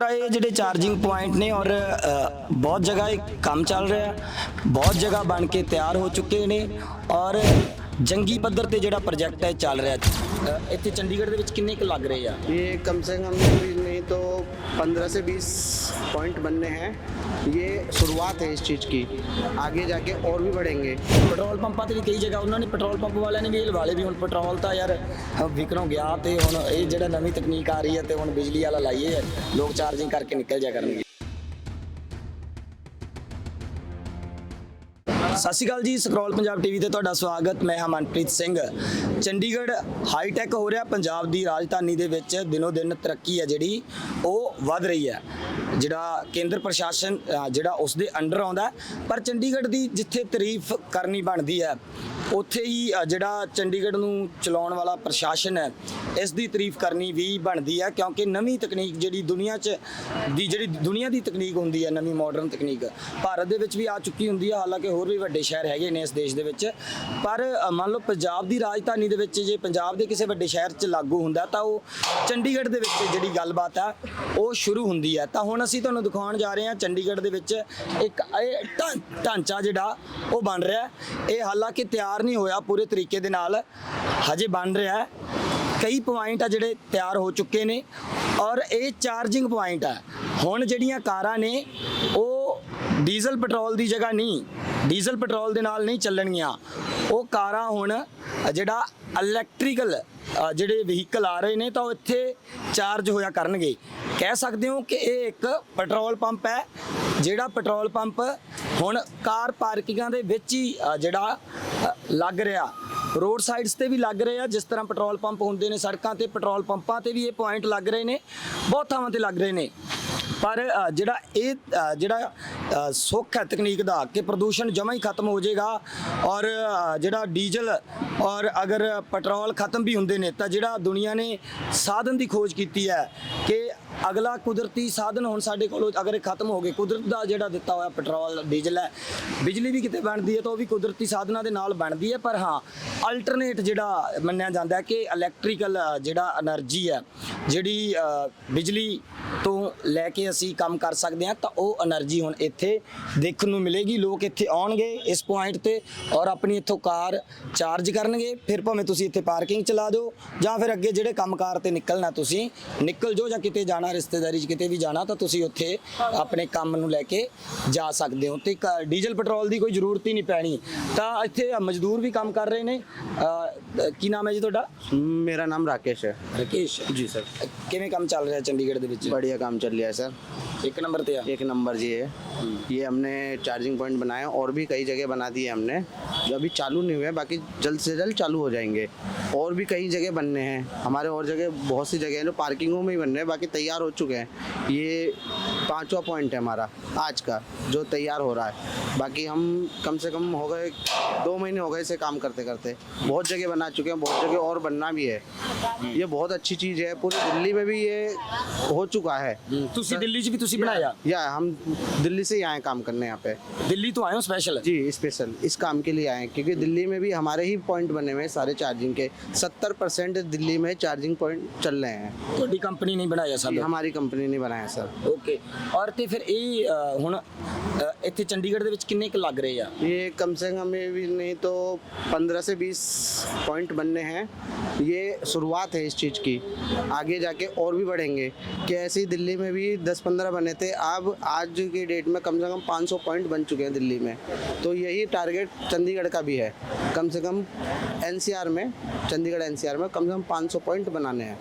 ਇਹ ਜਿਹੜੇ charging point ਨੇ ਔਰ ਬਹੁਤ ਜਗ੍ਹਾ ਇਹ ਕੰਮ ਚੱਲ ਰਿਹਾ ਬਹੁਤ ਜਗ੍ਹਾ ਬਣ ਕੇ ਤਿਆਰ ਹੋ ਚੁੱਕੇ ਨੇ ਔਰ ਜੰਗੀ ਪੱਧਰ ਤੇ ਜਿਹੜਾ ਪ੍ਰੋਜੈਕਟ ਹੈ ਚੱਲ ਰਿਹਾ ਹੈ ਅ, ਇੱਥੇ ਚੰਡੀਗੜ੍ਹ ਦੇ ਵਿੱਚ ਕਿੰਨੇ ਕੁ ਲੱਗ ਰਹੇ ਆ ये कम से कम भी नहीं तो 15 से 20 पॉइंट बनने हैं ये शुरुआत है इस चीज़ की आगे जाके और भी बढ़ेंगे ਪੈਟਰੋਲ ਪੰਪਾਂ ਤੇ ਵੀ ਕਈ ਜਗ੍ਹਾ ਉਹਨਾਂ ਨੇ ਪੈਟਰੋਲ ਪੰਪ ਵਾਲਿਆਂ ਨੇ ਵੀ ਇਹ ਲਵਾ ਲਏ ਵੀ ਹੁਣ ਪੈਟਰੋਲ ਤਾਂ ਯਾਰ ਅ, ਵਿਕਰੋਂ ਗਿਆ ਤੇ ਹੁਣ ਇਹ ਜਿਹੜਾ ਨਵੀਂ ਤਕਨੀਕ ਆ ਰਹੀ ਹੈ ਤੇ ਹੁਣ ਬਿਜਲੀ ਵਾਲਾ ਲਾਈਏ ਲੋਕ ਚਾਰਜਿੰਗ ਕਰਕੇ ਨਿਕਲ ਜਾ ਕਰਨਗੇ ਸਤਿ ਸ਼੍ਰੀ ਅਕਾਲ ਜੀ, ਸਕਰੋਲ ਪੰਜਾਬ ਟੀਵੀ ਤੇ ਤੁਹਾਡਾ ਸਵਾਗਤ, ਮੈਂ ਹਾਂ ਮਨਪ੍ਰੀਤ ਸਿੰਘ। ਚੰਡੀਗੜ੍ਹ ਹਾਈਟੈਕ ਹੋ ਰਿਹਾ, ਪੰਜਾਬ ਦੀ ਰਾਜਧਾਨੀ ਦੇ ਵਿੱਚ ਦਿਨੋ ਦਿਨ ਤਰੱਕੀ ਹੈ ਜਿਹੜੀ, ਉਹ ਵੱਧ ਰਹੀ ਹੈ। ਜਿਹੜਾ ਕੇਂਦਰ ਪ੍ਰਸ਼ਾਸਨ ਜਿਹੜਾ ਉਸ ਦੇ ਅੰਡਰ ਆਉਂਦਾ ਪਰ ਚੰਡੀਗੜ੍ਹ ਦੀ ਜਿੱਥੇ ਤਾਰੀਫ ਕਰਨੀ ਬਣਦੀ ਹੈ, ਉੱਥੇ ਹੀ ਜਿਹੜਾ ਚੰਡੀਗੜ੍ਹ ਨੂੰ ਚਲਾਉਣ ਵਾਲਾ ਪ੍ਰਸ਼ਾਸਨ ਹੈ, ਇਸ ਦੀ ਤਾਰੀਫ ਕਰਨੀ ਵੀ ਬਣਦੀ ਹੈ, ਕਿਉਂਕਿ ਨਵੀਂ ਤਕਨੀਕ ਜਿਹੜੀ ਦੁਨੀਆ 'ਚ ਦੀ ਜਿਹੜੀ ਦੁਨੀਆ ਦੀ ਤਕਨੀਕ ਹੁੰਦੀ ਹੈ, ਨਵੀਂ ਮਾਡਰਨ ਤਕਨੀਕ, ਭਾਰਤ ਦੇ ਵਿੱਚ ਵੀ ਆ ਚੁੱਕੀ ਹੁੰਦੀ ਹੈ, ਹਾਲਾਂਕਿ ਹੋਰ ਵੀ ਵੱਡੇ ਸ਼ਹਿਰ ਹੈਗੇ ਨੇ ਇਸ ਦੇਸ਼ ਦੇ ਵਿੱਚ, ਪਰ ਮੰਨ ਲਓ ਪੰਜਾਬ ਦੀ ਰਾਜਧਾਨੀ ਦੇ ਵਿੱਚ ਜੇ ਪੰਜਾਬ ਦੇ ਕਿਸੇ ਵੱਡੇ ਸ਼ਹਿਰ 'ਚ ਲਾਗੂ ਹੁੰਦਾ, ਤਾਂ ਉਹ ਚੰਡੀਗੜ੍ਹ ਦੇ ਵਿੱਚ ਜਿਹੜੀ ਗੱਲਬਾਤ ਹੈ, ਉਹ ਸ਼ੁਰੂ ਹੁੰਦੀ ਹੈ, ਤਾਂ ਹੁਣ ਅਸੀਂ ਤੁਹਾਨੂੰ ਦਿਖਾਉਣ ਜਾ ਰਹੇ ਹਾਂ ਚੰਡੀਗੜ੍ਹ ਦੇ ਵਿੱਚ ਇੱਕ, ਇਹ ਢਾਂ- ਢਾਂਚਾ ਜਿਹੜਾ ਉਹ ਬਣ ਰਿਹਾ ਹੈ। ਇਹ ਹਾਲਾਂਕਿ ਤਿਆਰ ਨਹੀਂ ਹੋਇਆ ਪੂਰੇ ਤਰੀਕੇ ਦੇ ਨਾਲ, ਹਜੇ ਬਣ ਰਿਹਾ ਹੈ। ਕਈ ਪੁਆਇੰਟ ਆ ਜਿਹੜੇ ਤਿਆਰ ਹੋ ਚੁੱਕੇ ਨੇ ਔਰ ਇਹ ਚਾਰਜਿੰਗ ਪੁਆਇੰਟ ਆ। ਹੁਣ ਜਿਹੜੀਆਂ ਕਾਰਾਂ ਨੇ, ਉਹ ਡੀਜ਼ਲ ਪੈਟਰੋਲ ਦੀ ਜਗ੍ਹਾ ਨਹੀਂ ਡੀਜ਼ਲ ਪੈਟਰੋਲ ਦੇ ਨਾਲ ਨਹੀਂ ਚੱਲਣਗੀਆਂ। ਉਹ ਕਾਰਾਂ ਹੁਣ ਜਿਹੜਾ ਇਲੈਕਟ੍ਰੀਕਲ ਜਿਹੜੇ ਵਹੀਕਲ ਆ ਰਹੇ ਨੇ ਤਾਂ ਉਹ ਇੱਥੇ ਚਾਰਜ ਹੋਇਆ ਕਰਨਗੇ। ਕਹਿ ਸਕਦੇ ਹੋ ਕਿ ਇਹ ਇੱਕ ਪੈਟਰੋਲ ਪੰਪ ਹੈ, ਜਿਹੜਾ ਪੈਟਰੋਲ ਪੰਪ ਹੁਣ ਕਾਰ ਪਾਰਕਿੰਗਾਂ ਦੇ ਵਿੱਚ ਹੀ ਜਿਹੜਾ ਲੱਗ ਰਿਹਾ। ਰੋਡ ਸਾਈਡਸ ਤੇ ਵੀ ਲੱਗ ਰਹੇ ਆ ਜਿਸ ਤਰ੍ਹਾਂ ਪੈਟਰੋਲ ਪੰਪ ਹੁੰਦੇ ਨੇ ਸੜਕਾਂ ਤੇ ਪੈਟਰੋਲ ਪੰਪਾਂ ਤੇ ਵੀ ਇਹ ਪੁਆਇੰਟ ਲੱਗ ਰਹੇ ਨੇ, ਬਹੁਤ ਥਾਵਾਂ ਤੇ ਲੱਗ ਰਹੇ ਨੇ। ਪਰ ਜਿਹੜਾ ਇਹ ਜਿਹੜਾ ਸੁੱਖ ਹੈ ਤਕਨੀਕ ਦਾ ਕਿ ਪ੍ਰਦੂਸ਼ਣ ਜਮਾ ਹੀ ਖਤਮ ਹੋ ਜਾਏਗਾ ਔਰ ਜਿਹੜਾ ਡੀਜ਼ਲ ਔਰ ਅਗਰ ਪੈਟਰੋਲ ਖਤਮ ਵੀ ਹੁੰਦੇ ਨੇ ਤਾਂ ਜਿਹੜਾ ਦੁਨੀਆ ਨੇ ਸਾਧਨ ਦੀ ਖੋਜ ਕੀਤੀ ਹੈ ਕਿ ਅਗਲਾ ਕੁਦਰਤੀ ਸਾਧਨ ਹੁਣ ਸਾਡੇ ਕੋਲ ਅਗਰ ਇਹ ਖਤਮ ਹੋ ਗਏ, ਕੁਦਰਤ ਦਾ ਜਿਹੜਾ ਦਿੱਤਾ ਹੋਇਆ ਪੈਟਰੋਲ, ਡੀਜ਼ਲ ਹੈ, ਬਿਜਲੀ ਵੀ ਕਿਤੇ ਬਣਦੀ ਹੈ ਤਾਂ ਉਹ ਵੀ ਕੁਦਰਤੀ ਸਾਧਨਾਂ ਦੇ ਨਾਲ ਬਣਦੀ ਹੈ, ਪਰ ਹਾਂ ਅਲਟਰਨੇਟ ਜਿਹੜਾ ਮੰਨਿਆ ਜਾਂਦਾ ਕਿ ਇਲੈਕਟ੍ਰੀਕਲ ਜਿਹੜਾ એનર્ਜੀ ਹੈ, ਜਿਹੜੀ ਬਿਜਲੀ ਤੋਂ ਲੈ ਕੇ ਅਸੀਂ ਕੰਮ ਕਰ ਸਕਦੇ ਹਾਂ, ਤਾਂ ਉਹ એનર્ਜੀ ਹੁਣ ਇੱਥੇ ਦੇਖਣ ਨੂੰ ਮਿਲੇਗੀ, ਲੋਕ ਇੱਥੇ ਆਉਣਗੇ ਇਸ ਪੁਆਇੰਟ ਤੇ ਔਰ ਆਪਣੀ ਇੱਥੋਂ ਕਾਰ ਚਾਰਜ ਕਰਨਗੇ, ਫਿਰ ਭਾਵੇਂ ਤੁਸੀਂ ਇੱਥੇ ਪਾਰਕਿੰਗ ਚਲਾ ਦਿਓ ਜਾਂ ਫਿਰ ਅੱਗੇ ਜਿਹੜੇ ਕੰਮਕਾਰ ਤੇ ਨਿਕਲਣਾ ਤੁਸੀਂ, ਨਿਕਲ ਜਾਓ ਜਾਂ ਕਿਤੇ ਜਾਣਾ ਰਿਸ਼ਤੇਦਾਰੀ 'ਚ ਕਿਤੇ ਵੀ ਜਾਣਾ ਤਾਂ ਤੁਸੀਂ ਉੱਥੇ ਆਪਣੇ ਕੰਮ ਨੂੰ ਲੈ ਕੇ ਜਾ ਸਕਦੇ ਹੋ ਤੇ ਕ- ਡੀਜ਼ਲ ਪੈਟਰੋਲ ਦੀ ਕੋਈ ਜ਼ਰੂਰਤ ਹੀ ਨਹੀਂ ਪੈਣੀ ਤਾਂ ਇੱਥੇ ਮਜ਼ਦੂਰ ਵੀ ਕੰਮ ਕਰ ਰਹੇ ਨੇ ਅ, ਕੀ ਨਾਮ ਹੈ ਜੀ ਤੁਹਾਡਾ मेरा नाम राकेश है ਰਕੇਸ਼ जी सर ਕਿਵੇਂ ਕੰਮ ਚੱਲ ਰਿਹਾ ਚੰਡੀਗੜ੍ਹ ਦੇ ਵਿੱਚ बढ़िया काम चल रहा है सर ਇੱਕ ਨੰਬਰ ਤੇ ਆ एक नंबर जी है ये हमने चार्जिंग पॉइंट बनाए और भी कई जगह बना दिए हमने जो अभी चालू नहीं हुए बाकी जल्द से जल्द चालू हो जाएंगे और भी कई जगह बनने हैं हमारे और जगह बहुत सी जगह हैं जो पार्किंगों में ही बन रहे हैं बाकी तैयार हो चुके हैं ये पांचवा पॉइंट है हमारा आज का जो तैयार हो रहा है बाकी हम कम से कम हो गए दो महीने हो गए इसे काम करते करते बहुत जगह बना चुके हैं बहुत जगह और बनना भी है ये बहुत अच्छी चीज़ है पूरी दिल्ली में भी ये हो चुका है ਤੁਸੀਂ ਦਿੱਲੀ 'ਚ ਵੀ ਤੁਸੀਂ ਬਣਾਇਆ या हम दिल्ली से ही आए काम करने यहाँ पे ਦਿੱਲੀ ਤੋਂ ਆਏ ਹੋ ਸਪੈਸ਼ਲ जी स्पेशल इस काम के लिए आए हैं क्योंकि दिल्ली में भी हमारे ही पॉइंट बने हुए हैं सारे चार्जिंग के सत्तर परसेंट दिल्ली में चार्जिंग पॉइंट चल रहे हैं ਤੁਹਾਡੀ ਕੰਪਨੀ ਨਹੀਂ ਬਣਾਇਆ ये ਸਭ हमारी कंपनी ने बनाया सर ਓਕੇ ਔਰ ਤੇ ਫਿਰ ਇਹ ਅ, ਹੁਣ ਅ, ਇੱਥੇ ਚੰਡੀਗੜ੍ਹ ਦੇ ਵਿੱਚ ਕਿੰਨੇ ਕੁ ਲੱਗ ਰਹੇ ਆ ये कम से कम ये भी नहीं तो पंद्रह से बीस पॉइंट बनने हैं ये शुरुआत है इस चीज़ की। आगे जाके और भी बढ़ेंगे। कि ऐसे ही दिल्ली में भी दस पंद्रह बने थे, अब आज की डेट में कम से कम 500 पॉइंट बन चुके हैं दिल्ली में। तो यही टारगेट चंडीगढ़ का भी है। कम से कम एनसीआर में, चंडीगढ़ एनसीआर में कम से कम 500 पॉइंट बनाने हैं।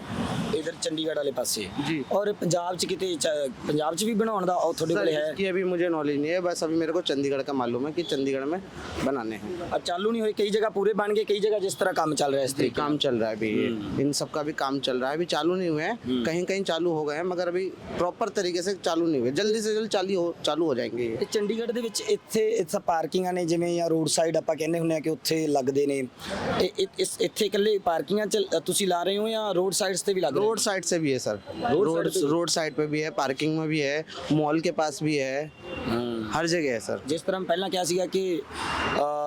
ਇਧਰ ਚੰਡੀਗੜ੍ਹ ਵਾਲੇ ਪਾਸੇ जी ਔਰ ਪੰਜਾਬ 'ਚ ਕਿਤੇ ਚ- ਪੰਜਾਬ 'ਚ ਵੀ ਬਣਾਉਣ ਦਾ ਉਹ ਤੁਹਾਡੇ सर ਕੋਲ ਹੈ इसकी अभी मुझे नॉलेज नहीं है बस अभी मेरे को चंडीगढ़ का मालूम है कि चंडीगढ़ में बनाने हैं ਆ ਚਾਲੂ ਨਹੀਂ ਹੋਏ ਕਈ ਜਗ੍ਹਾ ਪੂਰੇ ਬਣ ਗਏ ਕਈ ਜਗ੍ਹਾ ਜਿਸ ਤਰ੍ਹਾਂ ਕੰਮ ਚੱਲ ਰਿਹਾ ਇਸ जी, ਤਰੀਕੇ काम चल रहा है अभी ये इन सब का भी काम चल रहा है अभी चालू नहीं हुए हैं कहीं कहीं चालू हो गए हैं मगर अभी प्रॉपर तरीके से चालू नहीं हुए जल्दी से जल्द चालू हो चालू हो जाएंगे ये ਤੇ ਚੰਡੀਗੜ੍ਹ ਦੇ ਵਿੱਚ ਇੱਥੇ ਇੱਥੇ ਪਾਰਕਿੰਗਾਂ ਨੇ ਜਿਵੇਂ ਜਾਂ ਰੋਡ ਸਾਈਡ ਆਪਾਂ ਕਹਿੰਦੇ ਹੁੰਦੇ ਆ ਕਿ ਉੱਥੇ ਲੱਗਦੇ ਨੇ ਇਹ- ਇਹ- ਇਸ ਇੱਥੇ ਇਕੱਲੇ ਪਾਰਕਿੰਗਾਂ 'ਚ ਤੁਸੀਂ ਲਾ ਰਹੇ ਹੋ ਜਾਂ ਰੋਡ ਸਾਈਡਸ ਤੇ ਵੀ ਲੱਗ ਰਹੇ रोड साइड से भी है सर रोड रोड side पे भी? रोड साइड पे भी है पार्किंग में भी है मॉल के पास भी है ਹਾਂ हर जगह है सर ਜਿਸ ਤਰ੍ਹਾਂ ਪਹਿਲਾਂ ਕਿਹਾ ਸੀਗਾ ਕਿ ਅ, ਅ,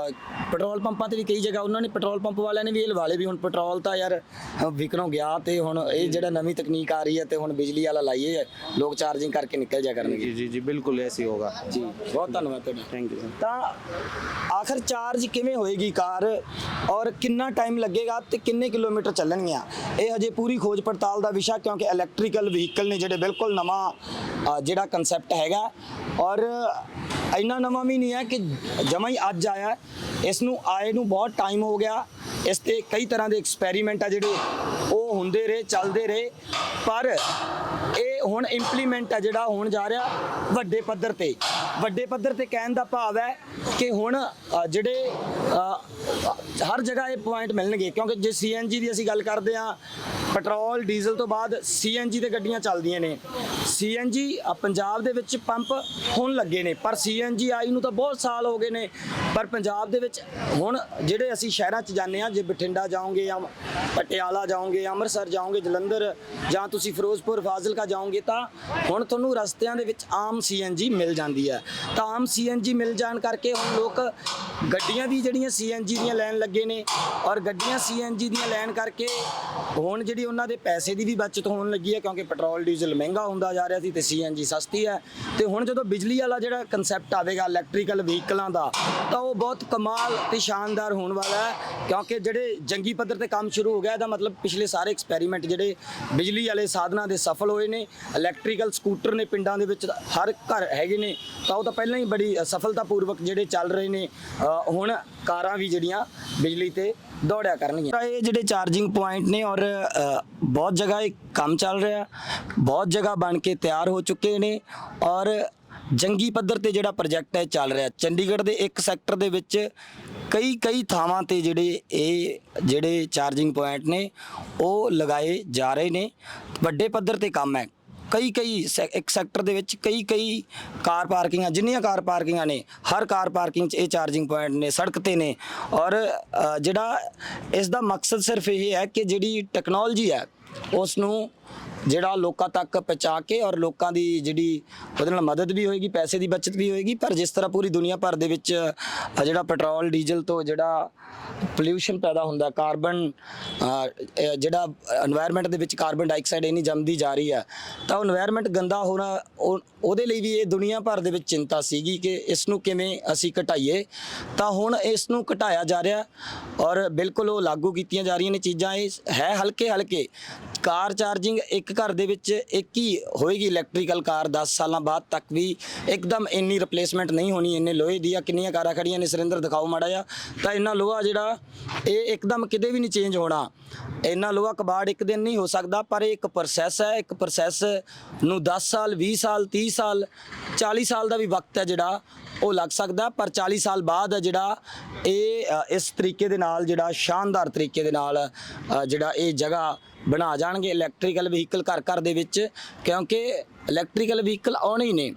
ਪੈਟਰੋਲ ਪੰਪਾਂ ਤੇ ਵੀ ਕਈ ਜਗ੍ਹਾ ਉਹਨਾਂ ਨੇ ਪੈਟਰੋਲ ਪੰਪ ਵਾਲਿਆਂ ਨੇ ਵੀ ਇਹ ਲਵਾ ਲਏ ਵੀ ਹੁਣ ਪੈਟਰੋਲ ਤਾਂ ਯਾਰ ਵਿਕਣੋਂ ਗਿਆ ਤੇ ਹੁਣ ਇਹ ਜਿਹੜਾ ਨਵੀਂ ਤਕਨੀਕ ਆ ਰਹੀ ਹੈ ਤੇ ਹੁਣ ਬਿਜਲੀ ਵਾਲਾ ਲਾਈਏ ਲੋਕ ਚਾਰਜਿੰਗ ਕਰਕੇ ਨਿਕਲ ਜਾ ਕਰਨਗੇ। ਜੀ ਜੀ ਜੀ ਬਿਲਕੁਲ ਐਸੀ ਹੋਗਾ ਜੀ ਬਹੁਤ ਧੰਨਵਾਦ ਤੁਹਾਡਾ। ਥੈਂਕ ਯੂ ਤਾਂ ਆਖਰ ਚਾਰਜ ਕਿਵੇਂ ਹੋਏਗੀ ਕਾਰ ਔਰ ਕਿੰਨਾ ਟਾਈਮ ਲੱਗੇਗਾ ਤੇ ਕਿੰਨੇ ਕਿਲੋਮੀਟਰ ਚੱਲਣਗੀਆਂ? ਇਹ ਹਜੇ ਪੂਰੀ ਖੋਜ ਪੜਤਾਲ ਦਾ ਵਿਸ਼ਾ ਕਿਉਂਕਿ ਇਲੈਕਟ੍ਰੀਕਲ ਵਹੀਕਲ ਨੇ ਜਿਹੜੇ ਬਿਲਕੁਲ ਨਵਾਂ ਜਿਹੜਾ ਕਨਸੈਪਟ ਹੈਗਾ ਔਰ ਇੰਨਾ ਨਵਾਂ ਵੀ ਨਹੀਂ ਹੈ ਕਿ ਜਮਾ ਹੀ ਅੱਜ ਆਇਆ ਇਸ ਨੂੰ ਆਏ ਨੂੰ ਬਹੁਤ ਟਾਈਮ ਹੋ ਗਿਆ। ਇਸ ਤੇ ਕਈ ਤਰ੍ਹਾਂ ਦੇ ਐਕਸਪੈਰੀਮੈਂਟ ਆ ਜਿਹੜੇ ਉਹ ਹੁੰਦੇ ਰਹੇ, ਚੱਲਦੇ ਰਹੇ। ਪਰ ਇਹ ਹੁਣ ਇੰਪਲੀਮੈਂਟ ਹੈ ਜਿਹੜਾ ਹੋਣ ਜਾ ਰਿਹਾ ਵੱਡੇ ਪੱਧਰ ਤੇ। ਵੱਡੇ ਪੱਧਰ ਤੇ ਕਹਿਣ ਦਾ ਭਾਵ ਹੈ ਕਿ ਹੁਣ ਜਿਹੜੇ ਹਰ ਜਗ੍ਹਾ ਇਹ ਪੁਆਇੰਟ ਮਿਲਣਗੇ। ਕਿਉਂਕਿ ਜੇ ਸੀਐਨਜੀ ਦੀ ਅਸੀਂ ਗੱਲ ਕਰਦੇ ਹਾਂ ਪੈਟਰੋਲ, ਡੀਜ਼ਲ ਤੋਂ ਬਾਅਦ ਸੀਐਨਜੀ ਤੇ ਗੱਡੀਆਂ ਚੱਲਦੀਆਂ ਨੇ। ਸੀਐਨਜੀ ਪੰਜਾਬ ਦੇ ਵਿੱਚ ਪੰਪ ਹੁਣ ਲੱਗੇ ਨੇ। ਪਰ ਸੀਐਨਜੀ ਆਈ ਨੂੰ ਤਾਂ ਬਹੁਤ ਸਾਲ ਹੋ ਗਏ ਨੇ। ਪਰ ਪੰਜਾਬ ਦੇ ਵਿੱਚ ਹੁਣ ਜਿਹੜੇ ਅਸੀਂ ਸ਼ਹਿਰਾਂ 'ਚ ਜਾਂਦੇ ਹਾਂ, ਜੇ ਬਠਿੰਡਾ ਜਾਓਗੇ ਜਾਂ ਪਟਿਆਲਾ ਜਾਓਗੇ, ਅੰਮ੍ਰਿਤਸਰ ਜਾਓਗੇ, ਜਲੰਧਰ ਜਾਂ ਤੁਸੀਂ ਫਿਰੋਜ਼ਪੁਰ, ਫਾਜ਼ਿਲਕਾ ਜਾਓਗੇ ਤਾਂ ਹੁਣ ਤੁਹਾਨੂੰ ਰਸਤਿਆਂ ਦੇ ਵਿੱਚ ਆਮ ਸੀਐਨਜੀ ਮਿਲ ਜਾਂਦੀ ਹੈ। ਤਾਂ ਆਮ ਸੀਐਨਜੀ ਮਿਲ ਜਾਣ ਕਰਕੇ ਹੁਣ ਲੋਕ ਗੱਡੀਆਂ ਵੀ ਜਿਹੜੀਆਂ ਸੀਐਨਜੀ ਦੀਆਂ ਲੈਣ ਲੱਗੇ ਨੇ ਔਰ ਗੱਡੀਆਂ ਸੀਐਨਜੀ ਦੀਆਂ ਲੈਣ ਕਰਕੇ ਹੁਣ ਜਿਹੜੀ ਉਹਨਾਂ ਦੇ ਪੈਸੇ ਦੀ ਵੀ ਬਚਤ ਹੋਣ ਲੱਗੀ ਹੈ ਕਿਉਂਕਿ ਪੈਟਰੋਲ, ਡੀਜ਼ਲ ਮਹਿੰਗਾ ਹੁੰਦਾ ਜਾ ਰਿਹਾ ਸੀ ਤੇ ਸੀਐਨਜੀ ਸਸਤੀ ਹੈ ਤੇ ਹੁਣ ਜਦੋਂ ਬਿਜਲੀ ਵਾਲਾ ਜਿਹੜਾ ਕਨਸੈਪਟ ਆਵੇਗਾ ਇਲੈਕਟ੍ਰੀਕਲ ਵਹੀਕਲਾਂ ਦਾ, ਤਾਂ ਉਹ ਬਹੁਤ ਕਮਾਲ ਤੇ ਸ਼ਾਨਦਾਰ ਹੋਣ ਵਾਲਾ ਹੈ ਕਿਉਂਕਿ ਜਿਹੜੇ ਜੰਗੀ ਪੱਧਰ ਤੇ ਕੰਮ ਸ਼ੁਰੂ ਹੋ ਗਿਆ, ਇਹਦਾ ਮਤਲਬ ਪਿਛਲੇ ਸਾਰੇ ਐਕਸਪੈਰੀਮੈਂਟ ਜਿਹੜੇ ਬਿਜਲੀ ਵਾਲੇ ਸਾਧਨਾਂ ਦੇ ਸਫਲ ਹੋਏ ਨੇ ਇਲੈਕਟ੍ਰੀਕਲ ਸਕੂਟਰ ਨੇ ਪਿੰਡਾਂ ਦੇ ਵਿੱਚ ਹਰ ਘਰ ਹੈਗੇ ਨੇ, ਤਾਂ ਉਹ ਤਾਂ ਪਹਿਲਾਂ ਹੀ ਬੜੀ ਸਫਲਤਾਪੂਰਵਕ ਜਿਹੜੇ ਚੱਲ ਰਹੇ ਨੇ ਹੁਣ ਕਾਰਾਂ ਵੀ ਜਿਹੜੀਆਂ ਬਿਜਲੀ ਤੇ ਦੌੜਿਆ ਕਰਨਗੀਆਂ। ਇਹ ਜਿਹੜੇ ਚਾਰਜਿੰਗ ਪੁਆਇੰਟ ਨੇ ਔਰ ਬਹੁਤ ਜਗ੍ਹਾ ਇਹ ਕੰਮ ਚੱਲ ਰਿਹਾ ਬਹੁਤ ਜਗ੍ਹਾ ਬਣ ਕੇ ਤਿਆਰ ਹੋ ਚੁੱਕੇ ਨੇ ਔਰ ਜੰਗੀ ਪੱਧਰ ਤੇ ਜਿਹੜਾ ਪ੍ਰੋਜੈਕਟ ਹੈ ਚੱਲ ਰਿਹਾ ਚੰਡੀਗੜ੍ਹ ਦੇ ਇੱਕ ਸੈਕਟਰ ਦੇ ਵਿੱਚ ਕਈ ਕਈ ਥਾਵਾਂ ਤੇ ਜਿਹੜੇ ਇਹ ਜਿਹੜੇ ਚਾਰਜਿੰਗ ਪੁਆਇੰਟ ਨੇ, ਉਹ ਲਗਾਏ ਜਾ ਰਹੇ ਨੇ। ਵੱਡੇ ਪੱਧਰ ਤੇ ਕੰਮ ਹੈ। ਕਈ ਕਈ ਸੈ- ਇੱਕ ਸੈਕਟਰ ਦੇ ਵਿੱਚ ਕਈ ਕਈ ਕਾਰ ਪਾਰਕਿੰਗਾਂ ਜਿੰਨੀਆਂ ਕਾਰ ਪਾਰਕਿੰਗਾਂ ਨੇ ਹਰ ਕਾਰ ਪਾਰਕਿੰਗ 'ਚ ਇਹ ਚਾਰਜਿੰਗ ਪੁਆਇੰਟ ਨੇ ਸੜਕ ਤੇ ਨੇ। ਔਰ ਅ, ਜਿਹੜਾ ਇਸ ਦਾ ਮਕਸਦ ਸਿਰਫ ਇਹ ਹੈ ਕਿ ਜਿਹੜੀ ਟੈਕਨੋਲੋਜੀ ਹੈ ਉਸ ਨੂੰ ਜਿਹੜਾ ਲੋਕਾਂ ਤੱਕ ਪਹੁੰਚਾ ਕੇ ਔਰ ਲੋਕਾਂ ਦੀ ਜਿਹੜੀ ਉਹਦੇ ਨਾਲ ਮਦਦ ਵੀ ਹੋਏਗੀ, ਪੈਸੇ ਦੀ ਬਚਤ ਵੀ ਹੋਏਗੀ, ਪਰ ਜਿਸ ਤਰ੍ਹਾਂ ਪੂਰੀ ਦੁਨੀਆ ਭਰ ਦੇ ਵਿੱਚ ਜਿਹੜਾ ਪੈਟਰੋਲ, ਡੀਜ਼ਲ ਤੋਂ ਜਿਹੜਾ ਪੋਲੂਸ਼ਨ ਪੈਦਾ ਹੁੰਦਾ, ਕਾਰਬਨ ਜਿਹੜਾ এনवायरमेंट ਦੇ ਵਿੱਚ ਕਾਰਬਨ ਡਾਈਆਕਸਾਈਡ ਇੰਨੀ ਜੰਮਦੀ ਜਾ ਰਹੀ ਹੈ, ਤਾਂ ਉਹ এনवायरमेंट ਗੰਦਾ ਹੋਣਾ ਉਹਦੇ ਲਈ ਵੀ ਇਹ ਦੁਨੀਆ ਭਰ ਦੇ ਵਿੱਚ ਚਿੰਤਾ ਸੀਗੀ ਕਿ ਇਸ ਨੂੰ ਕਿਵੇਂ ਅਸੀਂ ਘਟਾਈਏ। ਤਾਂ ਹੁਣ ਇਸ ਨੂੰ ਘਟਾਇਆ ਜਾ ਰਿਹਾ ਔਰ ਬਿਲਕੁਲ ਉਹ ਲਾਗੂ ਕੀਤੀਆਂ ਜਾ ਰਹੀਆਂ ਨੇ ਚੀਜ਼ਾਂ, ਇਹ ਹੈ ਹਲਕੇ ਹਲਕੇ ਕਾਰ ਚਾਰਜਿੰਗ ਇੱਕ ਘਰ ਦੇ ਵਿੱਚ ਇੱਕ ਹੀ ਹੋਏਗੀ ਇਲੈਕਟ੍ਰੀਕਲ ਕਾਰ 10 ਸਾਲਾਂ ਬਾਅਦ ਤੱਕ ਵੀ ਇੱਕਦਮ ਇੰਨੀ ਰਿਪਲੇਸਮੈਂਟ ਨਹੀਂ ਹੋਣੀ, ਇੰਨੇ ਲੋਹੇ ਦੀ ਆ ਕਿੰਨੀਆਂ ਕਾਰਾਂ ਖੜੀਆਂ ਨੇ, ਸੁਰਿੰਦਰ ਦਿਖਾਓ ਮਾੜਾ ਜਿਹਾ। ਤਾਂ ਇੰਨਾ ਲੋਹਾ ਜਿਹੜਾ, ਇਹ ਇੱਕਦਮ ਕਿਤੇ ਵੀ ਨਹੀਂ ਚੇਂਜ ਹੋਣਾ। ਇੰਨਾ ਲੋਹਾ ਕਬਾੜ ਇੱਕ ਦਿਨ ਨਹੀਂ ਹੋ ਸਕਦਾ, ਪਰ ਇਹ ਇੱਕ ਪ੍ਰੋਸੈਸ ਹੈ। ਇੱਕ ਪ੍ਰੋਸੈਸ ਨੂੰ 10 ਸਾਲ 20 ਸਾਲ 30 ਸਾਲ 40 ਸਾਲ ਦਾ ਵੀ ਵਕਤ ਹੈ ਜਿਹੜਾ ਉਹ ਲੱਗ ਸਕਦਾ ਪਰ 40 ਸਾਲ ਬਾਅਦ ਜਿਹੜਾ ਇਹ ਇਸ ਤਰੀਕੇ ਦੇ ਨਾਲ, ਜਿਹੜਾ ਸ਼ਾਨਦਾਰ ਤਰੀਕੇ ਦੇ ਨਾਲ ਜਿਹੜਾ ਇਹ ਜਗ੍ਹਾ ਬਣਾ ਜਾਣਗੇ ਇਲੈਕਟ੍ਰੀਕਲ ਵਹੀਕਲ ਘਰ ਘਰ ਦੇ ਵਿੱਚ, ਕਿਉਂਕਿ ਇਲੈਕਟ੍ਰੀਕਲ ਵਹੀਕਲ ਆਉਣੇ ਹੀ ਨੇ।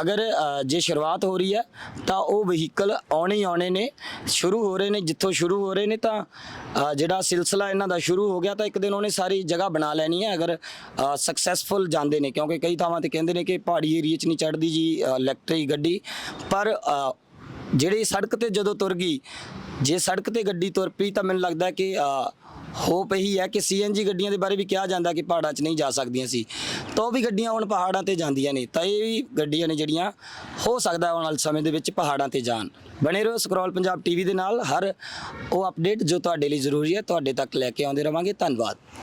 ਅਗਰ ਅ, ਜੇ ਸ਼ੁਰੂਆਤ ਹੋ ਰਹੀ ਹੈ ਤਾਂ ਉਹ ਵਹੀਕਲ ਆਉਣੇ ਹੀ ਆਉਣੇ ਨੇ। ਸ਼ੁਰੂ ਹੋ ਰਹੇ ਨੇ ਜਿੱਥੋਂ ਸ਼ੁਰੂ ਹੋ ਰਹੇ ਨੇ ਤਾਂ ਅ, ਜਿਹੜਾ ਸਿਲਸਿਲਾ ਇਹਨਾਂ ਦਾ ਸ਼ੁਰੂ ਹੋ ਗਿਆ ਤਾਂ ਇੱਕ ਦਿਨ ਉਹਨੇ ਸਾਰੀ ਜਗ੍ਹਾ ਬਣਾ ਲੈਣੀ ਹੈ ਅਗਰ ਸਕਸੈਸਫੁਲ ਜਾਂਦੇ ਨੇ। ਕਿਉਂਕਿ ਕਈ ਥਾਵਾਂ ਤੇ ਕਹਿੰਦੇ ਨੇ ਕਿ ਪਹਾੜੀ ਏਰੀਆ 'ਚ ਨਹੀਂ ਚੜਦੀ ਜੀ ਇਲੈਕਟ੍ਰਿਕ ਗੱਡੀ। ਪਰ ਅ, ਜਿਹੜੀ ਸੜਕ ਤੇ ਜਦੋਂ ਤੁਰ ਗਈ ਜੇ ਸੜਕ ਤੇ ਗੱਡੀ ਤੁਰ ਪਈ ਤਾਂ ਮੈਨੂੰ ਲੱਗਦਾ ਕਿ ਅ, ਹੋਪ ਇਹੀ ਹੈ ਕਿ ਸੀਐਨਜੀ ਗੱਡੀਆਂ ਦੇ ਬਾਰੇ ਵੀ ਕਿਹਾ ਜਾਂਦਾ ਕਿ ਪਹਾੜਾਂ 'ਚ ਨਹੀਂ ਜਾ ਸਕਦੀਆਂ ਸੀ। ਤਾਂ ਉਹ ਵੀ ਗੱਡੀਆਂ ਹੁਣ ਪਹਾੜਾਂ ਤੇ ਜਾਂਦੀਆਂ ਨੇ। ਤਾਂ ਇਹ ਵੀ ਗੱਡੀਆਂ ਨੇ ਜਿਹੜੀਆਂ, ਹੋ ਸਕਦਾ ਆਉਣ ਵਾਲੇ ਸਮੇਂ ਦੇ ਵਿੱਚ ਪਹਾੜਾਂ ਤੇ ਜਾਣ। ਬਣੇ ਰਹੋ ਸਕਰੋਲ ਪੰਜਾਬ ਟੀਵੀ ਦੇ ਨਾਲ। ਹਰ ਉਹ ਅਪਡੇਟ ਜੋ ਤੁਹਾਡੇ ਲਈ ਜ਼ਰੂਰੀ ਹੈ, ਤੁਹਾਡੇ ਤੱਕ ਲੈ ਕੇ ਆਉਂਦੇ ਰਵਾਂਗੇ। ਧੰਨਵਾਦ।